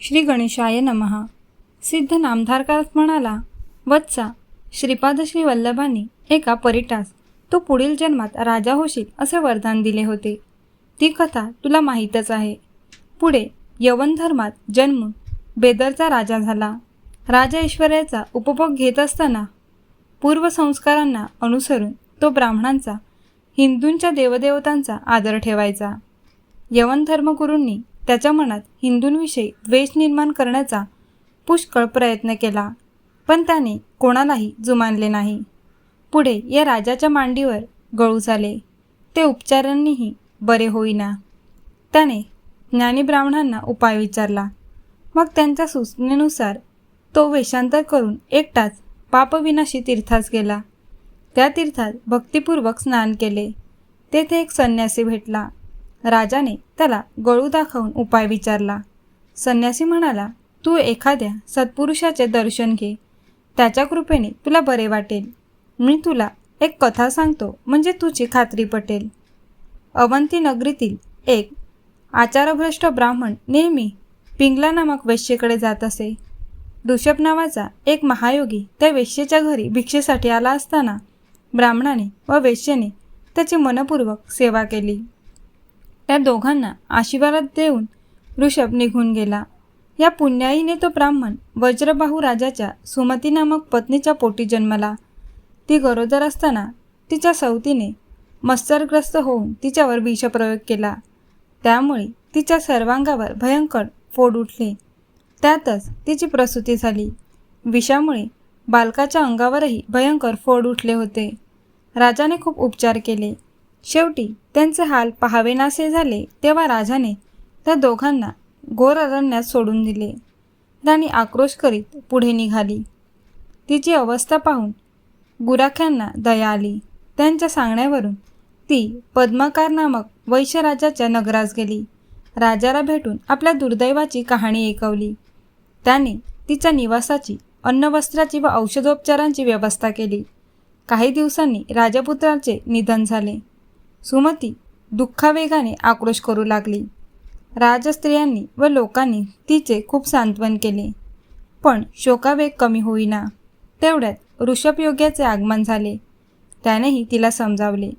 श्री गणेशाय नमः. सिद्ध नामधारकास म्हणाला वत्सा श्रीपाद श्री वल्लभांनी एका परिटास तू पुढील जन्मात राजा होशील असे वरदान दिले होते. ती कथा तुला माहीतच आहे. पुढे यवन धर्मात जन्म बेदरचा राजा झाला. राजा ऐश्वर्याचा उपभोग घेत असताना पूर्वसंस्कारांना अनुसरून तो ब्राह्मणांचा हिंदूंच्या देवदेवतांचा आदर ठेवायचा. यवन धर्मगुरूंनी त्याच्या मनात हिंदूंविषयी द्वेष निर्माण करण्याचा पुष्कळ प्रयत्न केला. पण त्याने कोणालाही जुमानले नाही. पुढे या राजाच्या मांडीवर गळू झाले. ते उपचारांनीही बरे होईना. त्याने ज्ञानी ब्राह्मणांना उपाय विचारला. मग त्यांच्या सूचनेनुसार तो वेषांतर करून एकटाच पापविनाशी तीर्थास गेला. त्या तीर्थात भक्तिपूर्वक स्नान केले. तेथे एक संन्यासी भेटला. राजाने त्याला गळू दाखवून उपाय विचारला. संन्यासी म्हणाला तू एखाद्या सत्पुरुषाचे दर्शन घे. त्याच्या कृपेने तुला बरे वाटेल. मी तुला एक कथा सांगतो म्हणजे तुझी खात्री पटेल. अवंती नगरीतील एक आचारभ्रष्ट ब्राह्मण नेहमी पिंगला नामक वेश्येकडे जात असे. ऋषभ नावाचा एक महायोगी त्या वेश्येच्या घरी भिक्षेसाठी आला असताना ब्राह्मणाने व वेश्येने त्याची मनपूर्वक सेवा केली. त्या दोघांना आशीर्वाद देऊन ऋषभ निघून गेला. या पुण्याईने तो ब्राह्मण वज्रबाहू राजाच्या सुमती नामक पत्नीच्या पोटी जन्मला. ती गरोदर असताना तिच्या सवतीने मत्सरग्रस्त होऊन तिच्यावर विषप्रयोग केला. त्यामुळे तिच्या सर्वांगावर भयंकर फोड उठले. त्यातच तिची प्रसूती झाली. विषामुळे बालकाच्या अंगावरही भयंकर फोड उठले होते. राजाने खूप उपचार केले. शेवटी त्यांचे हाल पहावेनासे झाले तेव्हा राजाने त्या दोघांना घोर अरण्यात सोडून दिले. राणी आक्रोश करीत पुढे निघाली. तिची अवस्था पाहून गुराख्यांना दया आली. त्यांच्या सांगण्यावरून ती पद्माकार नामक वैश्यराजाच्या नगरास गेली. राजाला भेटून आपल्या दुर्दैवाची कहाणी ऐकवली. त्याने तिच्या निवासाची अन्नवस्त्राची व औषधोपचारांची व्यवस्था केली. काही दिवसांनी राजपुत्राचे निधन झाले. सुमती दुःखावेगाने आक्रोश करू लागली. राजस्त्रियांनी व लोकांनी तिचे खूप सांत्वन केले. पण शोकावेग कमी होईना. तेवढ्यात ऋषभयोग्याचे आगमन झाले. त्यानेही तिला समजावले.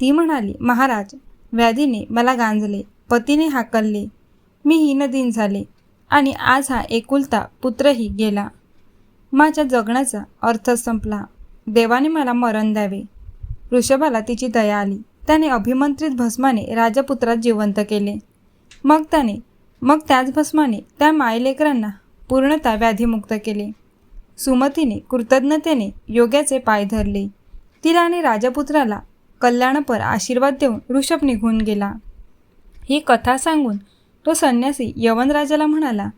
ती म्हणाली महाराज व्याधीने मला गांजले पतीने हाकलले. मी हीनदीन झाले आणि आज हा एकुलता पुत्रही गेला. माझ्या जगण्याचा अर्थ संपला. देवाने मला मरण द्यावे. ऋषभाला तिची दया आली. त्याने अभिमंत्रित भस्माने राजपुत्रात जिवंत केले. मग त्याने मग त्याच भस्माने त्या मायलेकरांना पूर्णतः व्याधीमुक्त केले. सुमतीने कृतज्ञतेने योग्याचे पाय धरले. तिला आणि राजपुत्राला कल्याणपर आशीर्वाद देऊन ऋषभ निघून गेला. ही कथा सांगून तो संन्यासी यवनराजाला म्हणाला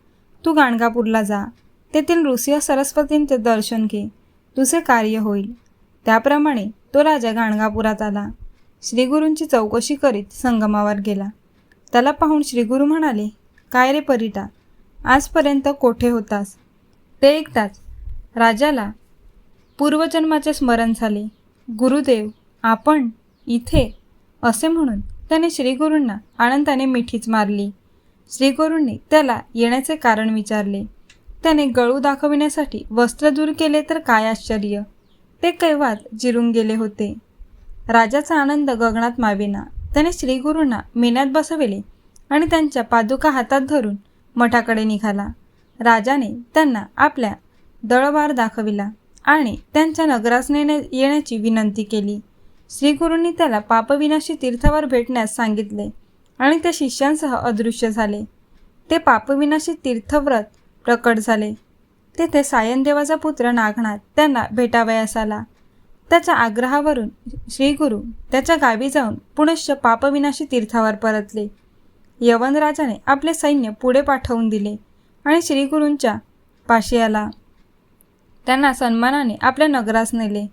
तू गाणगापूरला जा. तेथील ऋषी सरस्वतींचे दर्शन घे. तुझे कार्य होईल. त्याप्रमाणे तो राजा गाणगापुरात आला. श्रीगुरूंची चौकशी करीत संगमावर गेला. त्याला पाहून श्रीगुरू म्हणाले काय रे परिटा? आजपर्यंत कोठे होतास? ते ऐकताच राजाला पूर्वजन्माचे स्मरण झाले. गुरुदेव आपण इथे? असे म्हणून त्याने श्रीगुरूंना आनंदाने मिठीच मारली. श्रीगुरूंनी त्याला येण्याचे कारण विचारले. त्याने गळू दाखविण्यासाठी वस्त्र दूर केले तर काय आश्चर्य? ते कैवात जिरून गेले होते. राजाचा आनंद गगनात माविना. त्याने श्रीगुरूंना मेण्यात बसविले आणि त्यांच्या पादुका हातात धरून मठाकडे निघाला. राजाने त्यांना आपल्या दळवार दाखविला आणि त्यांच्या नगरास नेण्या येण्याची विनंती केली. श्रीगुरूंनी त्याला पापविनाशी तीर्थावर भेटण्यास सांगितले आणि त्या शिष्यांसह अदृश्य झाले. ते पापविनाशी तीर्थव्रत प्रकट झाले. तेथे सायनदेवाचा पुत्र नागनाथ त्यांना भेटावयास आला. त्याच्या आग्रहावरून श्रीगुरु त्याच्या गावी जाऊन पुनश्च पापविनाशी तीर्थावर परतले. यवन राजाने आपले सैन्य पुढे पाठवून दिले आणि श्रीगुरूंच्या पाशी आला. त्यांना सन्मानाने आपल्या नगरास नेले.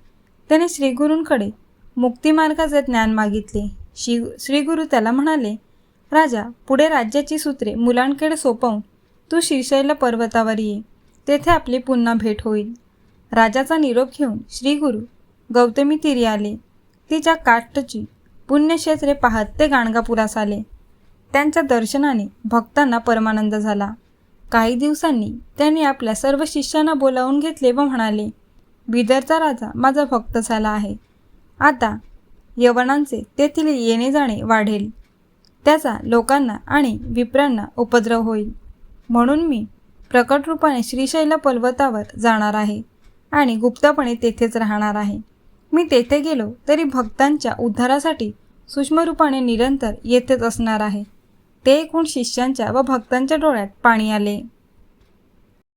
त्याने श्रीगुरूंकडे मुक्तिमार्गाचे ज्ञान मागितले. श्री श्रीगुरू त्याला म्हणाले राजा पुढे राज्याची सूत्रे मुलांकडे सोपवून तू श्रीशैल पर्वतावर ये. तेथे आपली पुन्हा भेट होईल. राजाचा निरोप घेऊन श्रीगुरू गौतमी तिरी आले. तिच्या काठची पुण्यक्षेत्रे पाहत ते गाणगापुरास आले. त्यांच्या दर्शनाने भक्तांना परमानंद झाला. काही दिवसांनी त्यांनी आपल्या सर्व शिष्यांना बोलावून घेतले व म्हणाले बिदरचा राजा माझा भक्त झाला आहे. आता यवनांचे तेथील येणे जाणे वाढेल. त्याचा लोकांना आणि विप्रांना उपद्रव होईल. म्हणून मी प्रकट रूपाने श्रीशैल पर्वतावर जाणार आहे आणि गुप्तपणे तेथेच राहणार आहे. मी तेथे गेलो तरी भक्तांच्या उद्धारासाठी सूक्ष्म रूपाने निरंतर येथेच असणार आहे. ते ऐकून शिष्यांच्या व भक्तांच्या डोळ्यात पाणी आले.